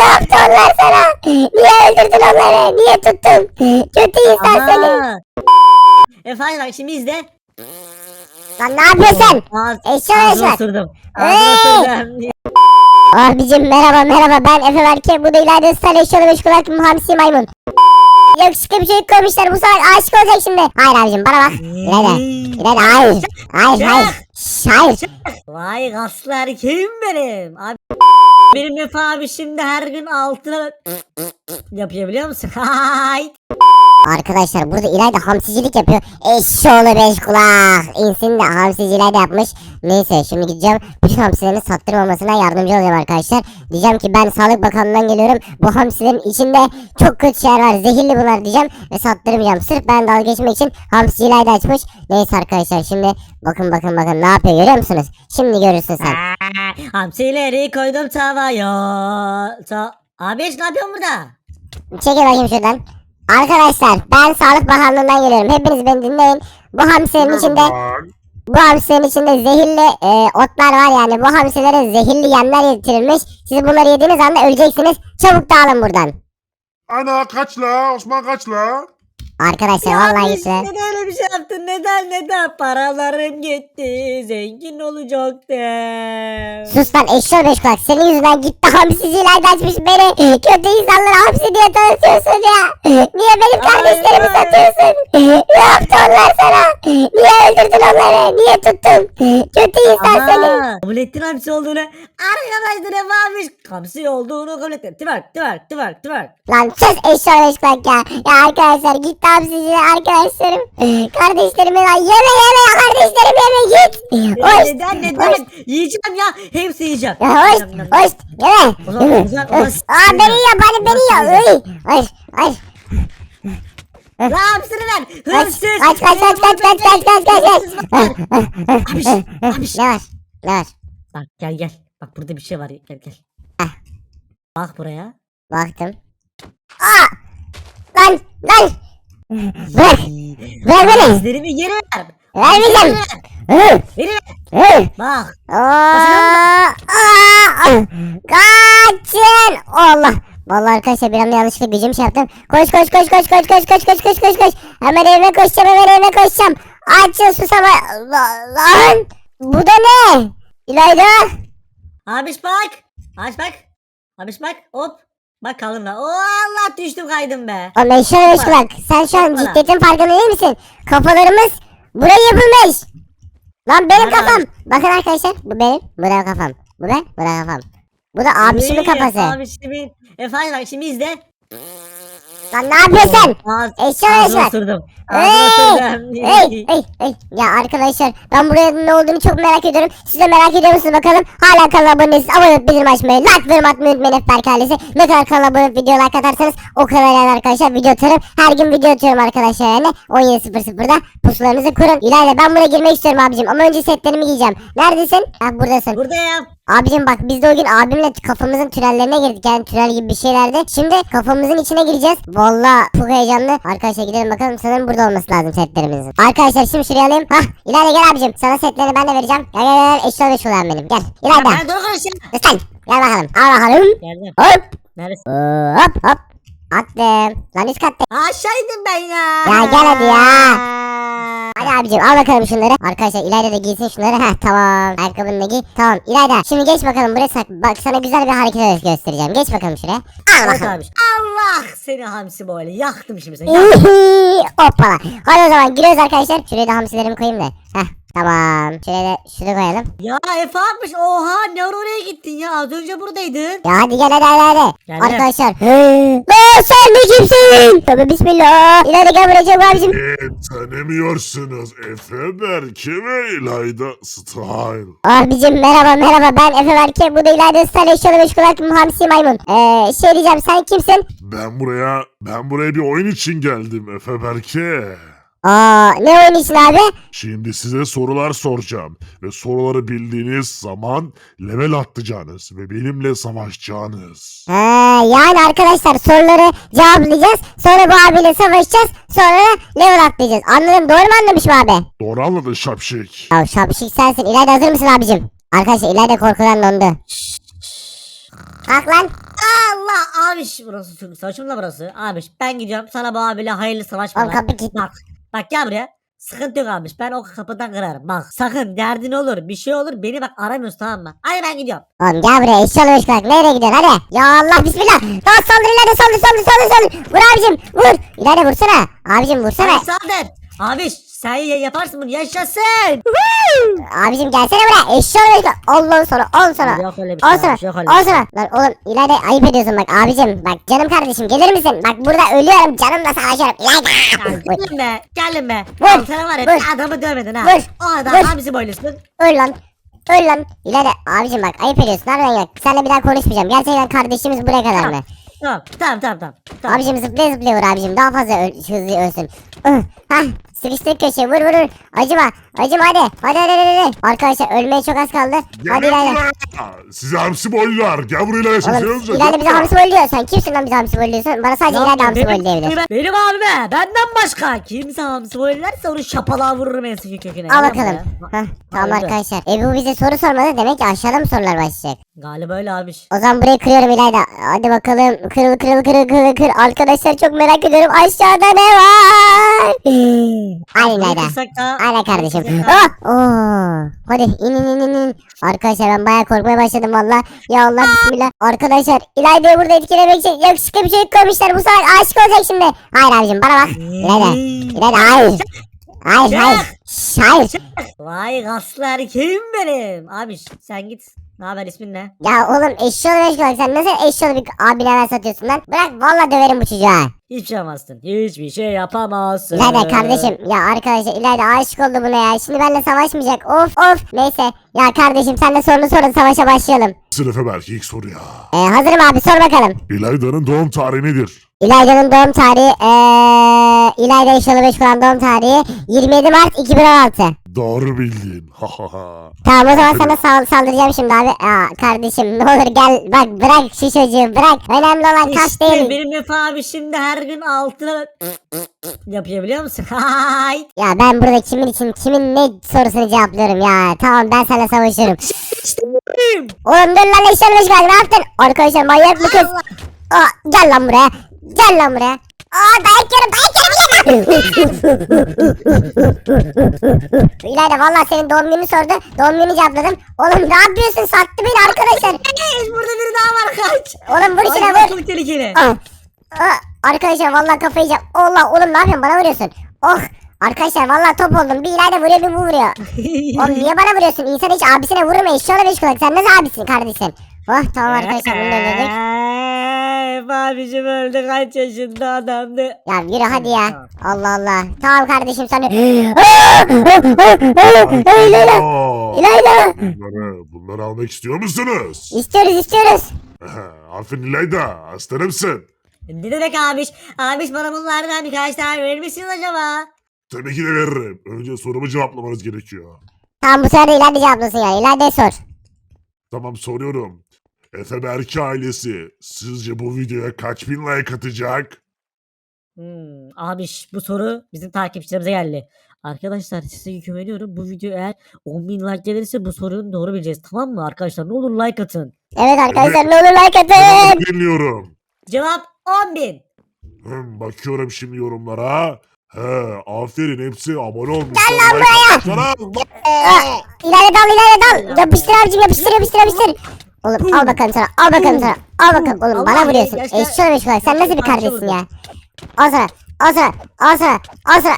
Ne yaptı onlar sana? Niye öldürdün onları? Niye tuttun? Kötü insan seni. Aha. Efendim bak şimdi izle. Lan ne yapıyorsun? Eşya eşya. sürdüm. Hey! Ağzına sürdüm. Abicim merhaba merhaba ben Efe Berke. Bu da ileride star eşyalı meşgul hakkım Hamsi Maymun. Yakışıklı bir çocuk koymuşlar bu sefer aşık olacak şimdi. Hayır abicim bana bak. İleride. İleride hayır. Hayır hayır. Hayır. Vay kaslı erkeğim benim. Abi benim Efe abi şimdi her gün altına yapıyor biliyor musun? Hay. Arkadaşlar burada İlayda hamsicilik yapıyor. Eşşoğlu beş kulak. İnsin de hamsiciler de yapmış. Neyse şimdi gideceğim. Bütün hamsilerin sattırmamasına yardımcı olacağım arkadaşlar. Diyeceğim ki ben Sağlık Bakanlığı'ndan geliyorum. Bu hamsilerin içinde çok kötü şeyler var. Zehirli bunlar diyeceğim. Ve sattırmayacağım. Sırf ben dalga geçmek için hamsi İlayda açmış. Neyse arkadaşlar şimdi bakın bakın bakın ne yapıyor görüyor musunuz? Şimdi görürsün sen. Hamsileri koydum tavaya. Ta abi ne yapıyorsun burada? Çekil bakayım şuradan. Arkadaşlar ben Sağlık Bakanlığı'ndan geliyorum. Hepiniz beni dinleyin. Bu hamsilerin içinde Bu hamsilerin içinde zehirli e, otlar var yani. Bu hamsilere zehirli yemler yedirilmiş. Siz bunları yediğiniz anda öleceksiniz. Çabuk dağılın buradan. Ana kaç la? Osman kaç la? Arkadaşlar vallahi işte. Neden öyle bir şey yaptın? Neden neden? Paralarım gitti. Zengin olacaktım. Sus lan eşşoğlu beş kulak. Senin yüzünden gitti hamsiciler de açmış beni. Kötü insanları hamsi diye tanıtıyorsun ya. Niye benim kardeşlerimi ay. satıyorsun? Ne yaptı onlar sana? Niye öldürdün onları? Niye tuttun? Kötü insan seni. Aha, kabul ettin hamsi olduğunu. Arkadaşlar ne varmış? Hamsi olduğunu kabul ettin. Twerk twerk twerk twerk. Lan sus eşşoğlu kulak ya. Ya arkadaşlar gitti hamsiciler arkadaşlarım. Kardeşlerimi lan yeme yeme ya kardeşlerim yeme git. Hoş. neden neden? Yiyeceğim ya. Hepsi yiyeceğim. Ya hoş hoş yeme. Aa beni ya beni beni ya. Öy. Hoş hoş. Lan hamsini ver. Hırsız. kaç kaç kaç kaç kaç kaç kaç kaç kaç. Abiş, abiş. Ne var? Ne var? Bak gel gel. Bak burada bir şey var. Gel gel. Heh. Bak buraya. Baktım. Aa! Lan lan. Bırak. Ver beni. Gözlerimi geri ver. Vermeyeceğim. Geri ver. Bak. Aa, aa, Kaçın. Allah. Vallahi arkadaşlar bir anda yanlışlıkla gücüm şey yaptım. Koş koş koş koş koş koş koş koş koş koş koş. Hemen evime koşacağım hemen evime koşacağım. Açın susama. La- Lan. Bu da ne? İlayda. Abiş bak. Abiş bak. Abiş bak. Hop. Bak kaldım lan. Oo Allah düştüm kaydım be. O meşhur kulak. Sen şu an ciddiyetin farkında değil misin? Kafalarımız buraya yapılmış. Lan benim Nerede kafam. Bakın arkadaşlar bu benim. Bu da kafam. Bu ben. Bu da kafam. Bu da abişimin kafası. Abişimin. Efendim bak şimdi izle. Lan ne yapıyorsun? Eşya eşya. sürdüm. Hey! Hey hey hey. Ya arkadaşlar ben buraya ne olduğunu çok merak ediyorum. Siz de merak ediyor musunuz bakalım? Hala kanala abone değilsiniz. Abone olup bildirim açmayı, like yorum atmayı unutmayın Efber ailesi. Ne kadar kanala abone olup video like atarsanız o kadar yani arkadaşlar video atarım. Her gün video atıyorum arkadaşlar yani. 17.00'da pusularınızı kurun. İlayda ben buraya girmek istiyorum abicim ama önce setlerimi giyeceğim. Neredesin? Ha buradasın. Buradayım. Abicim bak biz de o gün abimle kafamızın tünellerine girdik yani tünel gibi bir şeylerdi. Şimdi kafamızın içine gireceğiz. Valla çok heyecanlı. Arkadaşlar gidelim bakalım sanırım burada olması lazım setlerimizin. Arkadaşlar şimdi şuraya alayım. Hah İlayda gel abicim sana setleri ben de vereceğim. Gel gel gel eşya beş ulan benim gel. İlayda Ben dur konuşayım. lütfen gel bakalım. Al bakalım. Geldim. Hop Neredesin? hop hop. Attım. Lan üst katta. Aşağıydım ben ya. Ya gel hadi ya. Hadi abicim al bakalım şunları. Arkadaşlar İlayda da giysin şunları. Heh tamam. Ayakkabını da giy. Tamam İlayda şimdi geç bakalım buraya sak. Bak sana güzel bir hareket göstereceğim. Geç bakalım şuraya. Al bakalım. abiş. Allah seni hamsi böyle yaktım şimdi seni. Ihihi, Hoppala. Hadi o zaman giriyoruz arkadaşlar. Şuraya da hamsilerimi koyayım da. Heh tamam. Şuraya da şunu koyalım. Ya Efe yapmış. Oha ne ara oraya gittin ya? Az önce buradaydın. Ya hadi gel hadi hadi hadi. Geldim. Arkadaşlar. Lan sen de kimsin? Tabi bismillah. İlayda gel buraya çabuk abicim. Evet tanımıyorsunuz Efe Berke ve İlayda Style. Abicim merhaba merhaba ben Efe Berke. Bu da İlayda Star Eşyalı Meşgul Hakkım Hamsi Maymun. Eee şey diyeceğim sen kimsin? Ben buraya ben buraya bir oyun için geldim Efe Berke. Aa ne oyun için abi? Şimdi size sorular soracağım ve soruları bildiğiniz zaman level atlayacaksınız ve benimle savaşacaksınız. Ha, yani arkadaşlar soruları cevaplayacağız. Sonra bu abiyle savaşacağız. Sonra da level atlayacağız. Anladım doğru mu anlamışım abi? Doğru anladın şapşik. Ya şapşik sensin. İlayda hazır mısın abicim? Arkadaşlar İlayda korkudan dondu. Kalk lan. Allah abiş burası çok saçımla burası. Abiş ben gidiyorum sana bu abiyle hayırlı savaş Oğlum kapı kilitli. Bak bak gel buraya. Sıkıntı yok abiş ben o kapıdan kırarım. Bak sakın derdin olur bir şey olur beni bak aramıyorsun tamam mı? Hadi ben gidiyorum. Oğlum gel buraya eşşoğlu beş kulak. Nereye gidiyorsun hadi. Ya Allah bismillah. Daha saldır ileride saldır saldır saldır saldır. Vur abicim vur. İleride vursana. Abicim vursana. Hadi Sadır. Abiş sen ya- yaparsın bunu yaşasın. Abicim gelsene buraya. Eşşoğlu kulak. Allah'ın sana al sana. Yok öyle bir şey abiş, yok öyle bir şey. sana. Lan oğlum İlayda ayıp ediyorsun bak abicim. Bak canım kardeşim gelir misin? Bak burada ölüyorum canımla savaşıyorum. İlayda. Ya Gelin be gelin be. Vur, Al sana var ya vur. bir adamı dövmedin ha. Vur, O adam vur. hamsi boylusun. Öl lan. Öl lan. İlayda abicim bak ayıp ediyorsun. Harbiden yok. Seninle bir daha konuşmayacağım. Gerçekten kardeşimiz buraya kadar mı? Tamam tamam tamam tamam. Abicim zıplaya zıplaya vur abicim. Daha fazla öl- hızlı ölsün. Ih, Hah sıkıştık köşeye vur vur vur. Acıma. Acıma hadi. Hadi hadi hadi. hadi. Arkadaşlar ölmeye çok az kaldı. Hadi Gel İlayda. buraya. Size hamsi boylular. Gel buraya İlayda. Size Oğlum olacak. Bize hamsi boy diyor. Sen kimsin lan bize hamsi boy diyorsun? Bana sadece Ya İlayda hamsi benim- boy diyebilir. Benim, benim abime benden başka kimse hamsi boylarsa onu şapalığa vururum en sıkı köküne. Al bakalım. buraya. Hah, tamam arkadaşlar. E bu bize soru sormadı. Demek ki aşağıda mı sorular başlayacak? Galiba öyle abiş. O zaman burayı kırıyorum İlayda. Hadi bakalım. Kırıl kırıl kırıl kırıl kır. Arkadaşlar çok merak ediyorum. Aşağıda ne var? Aynen Aynen kardeşim. Ah! Oo. Hadi in in in in in. Arkadaşlar ben bayağı korkmaya başladım valla. Ya Allah bismillah. Arkadaşlar İlayda'yı burada etkilemek için yakışıklı bir çocuk koymuşlar. Bu sefer aşık olacak şimdi. Hayır abicim bana bak. İlayda. İlayda hayır. Hayır hayır. Şş, Hayır. Vay kaslı erkeğim benim. Abiş sen git. Ne haber ismin ne? Ya oğlum eşşoğlu beş sen nasıl eşşoğlu bir abine hemen satıyorsun lan? Bırak valla döverim bu çocuğa. Hiçbir şey yapamazsın. Hiçbir şey yapamazsın. İlayda kardeşim ya arkadaşlar İlayda aşık oldu buna ya. Şimdi benimle savaşmayacak. Of of. Neyse ya kardeşim sen de sorunu sorun savaşa başlayalım. Sınıfa belki ilk soruya. Ee, hazırım abi sor bakalım. İlayda'nın doğum tarihi nedir? İlayda'nın doğum tarihi eee İlayda İşalı 5 kuran doğum tarihi 27 Mart 2016. Doğru bildin. Ha ha ha. Tamam o zaman sana sal- saldıracağım şimdi abi. Aa, kardeşim ne olur gel bak bırak şu çocuğu bırak. Önemli olan kaç İşte değil. benim Efe abi şimdi her gün altına yapıyor biliyor musun? Hay. Ya ben burada kimin için kimin ne sorusunu cevaplıyorum ya. Tamam ben sana savaşırım. Oğlum dur lan İşalı 5 kuran ne yaptın? Arkadaşlar manyak mı kız? Aa, gel lan buraya. Gel lan buraya. Aa dayak yerim dayak yerim İlayda. Valla senin doğum gününü sordu. Doğum gününü cevapladım. Oğlum ne yapıyorsun? Sattı beni arkadaşlar. Burada biri daha var kaç. Oğlum vur Ay vur. çok tehlikeli. Arkadaşlar valla kafayı yiyeceğim. Allah oğlum ne yapıyorsun? Bana vuruyorsun. Oh. Arkadaşlar valla top oldum. Bir İlayda vuruyor bir bu vuruyor. Oğlum niye bana vuruyorsun? İnsan hiç abisine vurur mu? Eşşoğlu beş kulak. Sen nasıl abisin kardeşim? Oh tamam arkadaşlar bunu da Abicim öldü kaç yaşında adamdı. Ya yürü hadi ya. Allah Allah. Tamam kardeşim sen de. İlayda. İlayda. Bunları, bunları almak istiyor musunuz? İstiyoruz istiyoruz. Aferin İlayda. Aslanımsın. Ne demek abiş? Abiş bana bunlardan birkaç tane verir misiniz acaba? Tabii ki de veririm. Önce sorumu cevaplamanız gerekiyor. Tamam bu sefer de İlayda cevaplasın ya. İlayda'ya sor. Tamam soruyorum. Efe Berke ailesi sizce bu videoya kaç bin like atacak? Hmm, abiş bu soru bizim takipçilerimize geldi. Arkadaşlar size güveniyorum. Bu video eğer 10.000 like gelirse bu sorunun doğru bileceğiz. Tamam mı arkadaşlar? Ne olur like atın. Evet arkadaşlar ne olur like atın. Dinliyorum. Cevap 10.000. Hmm, bakıyorum şimdi yorumlara. He, aferin hepsi abone olmuş. Gel lan buraya. İlayda dal İlayda dal. Yapıştır abicim yapıştır yapıştır yapıştır. Oğlum al bakalım sana al bakalım sana al bakalım oğlum Allah bana vuruyorsun. beş kulak sen nasıl bir kardeşsin ya. Al sana al sana al sana al sana.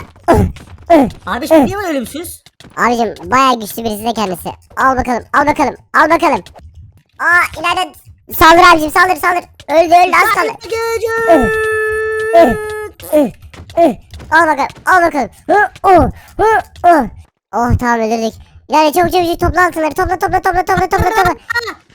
Abiş bu niye böyle ölümsüz? Abicim bayağı güçlü birisi de kendisi. Al bakalım al bakalım al bakalım. Aa İlayda saldır abicim saldır saldır. Öldü öldü az kaldı. Al bakalım al bakalım. Oh tamam öldürdük. İlayda çabuk çabuk çabuk topla altınları topla topla topla topla topla topla.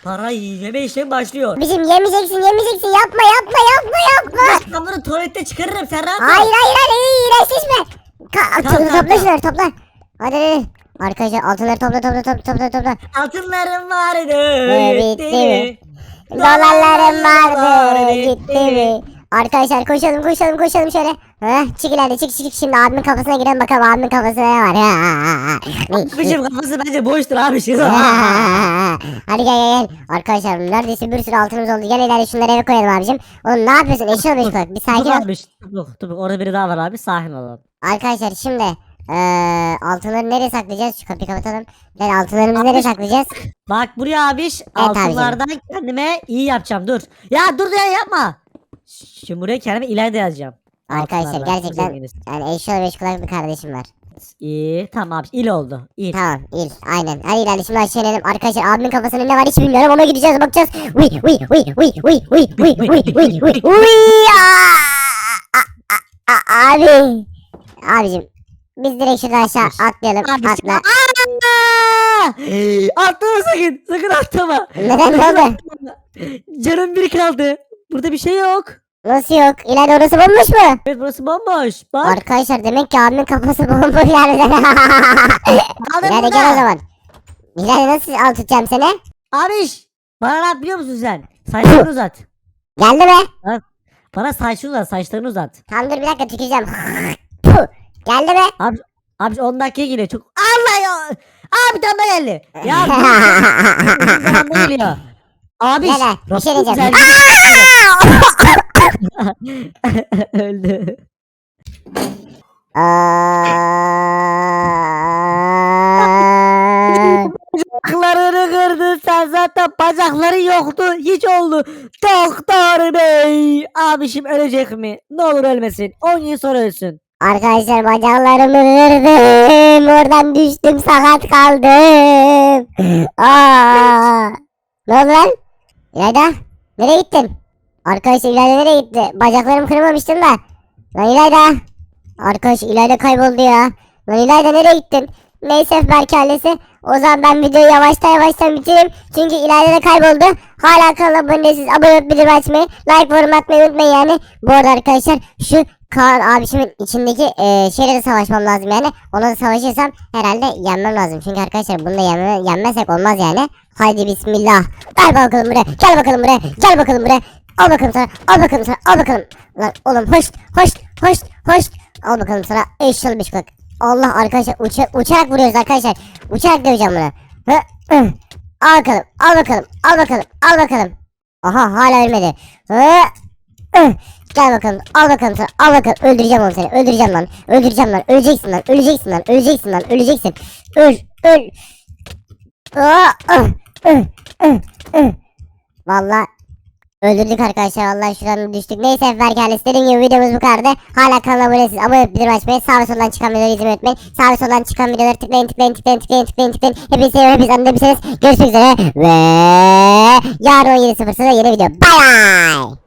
Para yeme işlemi başlıyor. Bizim yemeyeceksin yemeyeceksin yapma yapma yapma yapma. Ben bunu tuvalette çıkarırım sen rahat ol. Hayır hayır hayır iğrençleşme. Ka Tamam, topla tamam, şunları topla. Hadi hadi. Arkadaşlar altınları topla topla topla topla topla. Altınlarım vardı. Ne gitti bitti mi? mi? Dolarlarım vardı gitti mi? Arkadaşlar koşalım koşalım koşalım şöyle. Heh, çık ileride çık çık şimdi abimin kafasına girelim bakalım abimin kafasında ne var. Abişim kafası bence boştur abişim. Hadi gel gel gel. Arkadaşlar neredeyse bir sürü altınımız oldu. Gel ileride şunları eve koyalım abicim. Oğlum ne yapıyorsun? Eşi olmuş bak. Bir sakin ol. abiş. Dur, dur, orada biri daha var abi sakin olalım. Arkadaşlar şimdi eee altınları nereye saklayacağız? Şu kapıyı kapatalım. Gel altınlarımızı nereye Abi- saklayacağız? Bak buraya abiş abicim. altınlardan kendime iyi yapacağım dur. Ya dur ya yapma. Şimdi buraya kendime ileride yazacağım. Arkadaşlar gerçekten yani eşi ol beş kulak bir kardeşim var. İyi tamam abi il oldu. İl. Tamam il aynen. Hadi ileride şimdi aşağı inelim. Arkadaşlar abimin kafasında ne var hiç bilmiyorum. Ona gideceğiz bakacağız. Uy uy uy uy uy uy uy uy uy uy uy Abi. Abicim biz direkt şuradan aşağı atlayalım. Abi, Atla. Atlama sakın. Sakın atlama. Neden ne oldu? Canım bir kaldı. Burada bir şey yok. Nasıl yok? İleride orası bomboş mu? Evet burası bomboş. Bak. Arkadaşlar demek ki abimin kafası bomboş harbiden. İleride bunu. gel o zaman. İleride nasıl al tutacağım seni? Abiş. Bana ne yap biliyor musun sen? Saçlarını uzat. Geldi mi? Bana saçlarını uzat. Saçlarını uzat. Tamam dur bir dakika tüküreceğim. Puh. Geldi mi? Abi 10 dakikaya geliyor. Çok Allah ya. Aa bir tane daha geldi. Ya bu zamanda geliyor. Abi Gel gel. Bir şey Rabbim diyeceğim. öldü. Aa. Bacaklarını kırdın sen zaten bacakları yoktu hiç oldu. Doktor bey. Abişim ölecek mi? Ne olur ölmesin. 10 yıl sonra ölsün. Arkadaşlar bacaklarımı kırdım. Oradan düştüm sakat kaldım. Aa. Ne oldu lan? İlayda nereye gittin? Arkadaş İlayda nereye gitti? Bacaklarımı kırmamıştım da. Lan İlayda. Arkadaş İlayda kayboldu ya. Lan İlayda nereye gittin? Neyse belki ailesi. O zaman ben videoyu yavaştan yavaştan bitireyim. Çünkü İlayda da kayboldu. Hala kanala abone abone olup bildirim açmayı, like yorum atmayı unutmayın yani. Bu arada arkadaşlar şu Kaan abişimin içindeki e, şeyle de savaşmam lazım yani. Ona da savaşırsam herhalde yenmem lazım. Çünkü arkadaşlar bunu da yenme, yenmezsek olmaz yani. Haydi bismillah. Gel bakalım buraya. Gel bakalım buraya. Gel bakalım buraya. Al bakalım sana. Al bakalım sana. Al bakalım. Lan oğlum hoş hoş hoş hoş. Al bakalım sana. Eşyalı bir kulak. Allah arkadaşlar uça, uçarak vuruyoruz arkadaşlar. Uçarak döveceğim bunu. Hı, hı. Al bakalım. Al bakalım. Al bakalım. Al bakalım. Aha hala ölmedi. Hı, hı. Gel bakalım. Al bakalım sana. Al bakalım. Öldüreceğim onu seni. Öldüreceğim lan. Öldüreceğim lan. Öleceksin lan. Öleceksin lan. Öleceksin lan. Öleceksin. Öl. Öl. Aa, ıh, ıh, ıh. Vallahi öldürdük arkadaşlar. Vallahi şuradan düştük. Neyse Kendisi dediğim gibi videomuz bu kadardı. Hala kanala abone değilsiniz. Abone olup bildirim açmayı. Sağ ve soldan çıkan videoları izlemeyi unutmayın. Sağ ve soldan çıkan videoları tıklayın tıklayın tıklayın tıklayın tıklayın tıklayın. Hepinizi seviyorum. Hepiniz anlayabilirsiniz. Görüşmek üzere. Ve yarın 17.00'da yeni video. Bye bye.